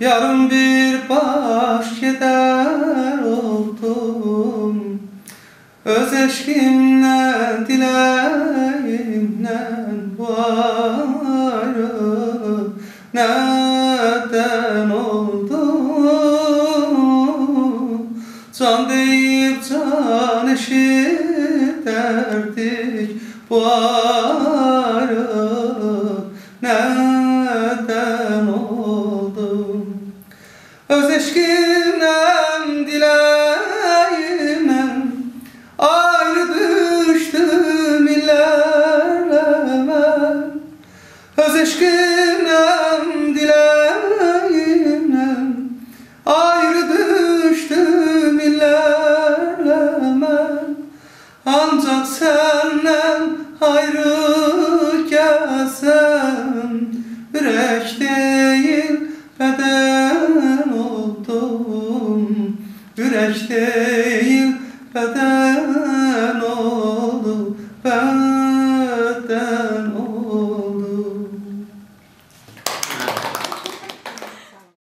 Yarın bir baş gider oldum. Öz eşkimle dileğimle ayrı Neden oldu? Can deyip can eşitlerdik bu Öz eşkimle dileğimle Ayrı düştüm illerleme Öz eşkimle dileğimle Ayrı düştüm illerleme Ancak senden ayrı gelsem Yürek Yürek değil beden